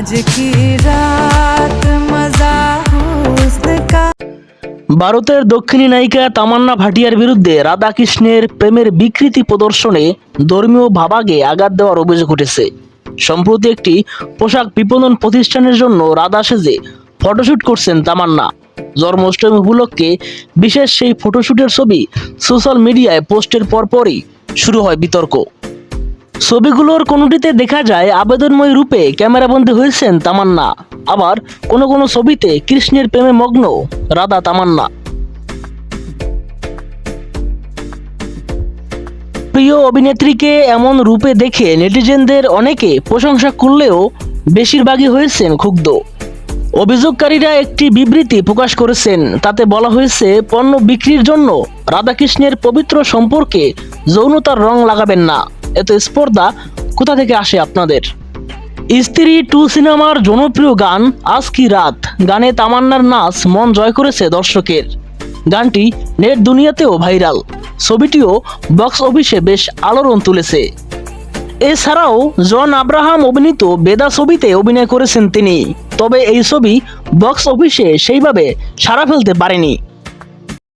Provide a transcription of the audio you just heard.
आज की रात मजा हुस्न का ভারতের দক্ষিণী নায়িকা তামান্না ভাটিয়ার বিরুদ্ধে রাধাকৃষ্ণের প্রেমের বিকৃতি প্রদর্শনে ধর্মীয় ভাবাগে আঘাত দেওয়ার অভিযোগ উঠেছে সম্প্রতি একটি পোশাক বিপণন প্রতিষ্ঠানের জন্য রাধা সেজে ফটোশুট করছেন তামান্না জন্মাষ্টমী উপলক্ষে বিশেষ সেই ফটোশুটের ছবি সোশ্যাল মিডিয়ায় পোস্টের পরপরই শুরু হয় বিতর্ক ছবিগুলোর কোনোটিতে দেখা যায় আবেদনময় রূপে ক্যামেরাবন্দী হয়েছেন তামান্না। আবার কোনো কোনো ছবিতে কৃষ্ণের প্রেমে মগ্ন রাধা তামান্না। প্রিয় অভিনেত্রীকে এমন রূপে দেখে নেটিজেনদের অনেকে প্রশংসা করলেও বেশিরভাগই হয়েছেন ক্ষুব্ধ। অভিযোগকারীরা একটি বিবৃতি প্রকাশ করেছেন, তাতে বলা হয়েছে, পণ্য বিক্রির জন্য রাধাকৃষ্ণের পবিত্র সম্পর্কে যৌনতার রং লাগাবেন না। এত স্পর্ধা কোথা থেকে আসে আপনাদের? স্ত্রী টু সিনেমার জনপ্রিয় গান আজ কি রাত? গানে তামান্নার নাচ মন জয় করেছে দর্শকের। গানটি নেট দুনিয়াতেও ভাইরাল। ছবিটিও বক্স অফিসে বেশ আলোড়ন তুলেছে। এছাড়াও জন আব্রাহাম অভিনীত বেদা ছবিতে অভিনয় করেছেন তিনি। তবে এই ছবি বক্স অফিসে সেইভাবে সাড়া ফেলতে পারেনি।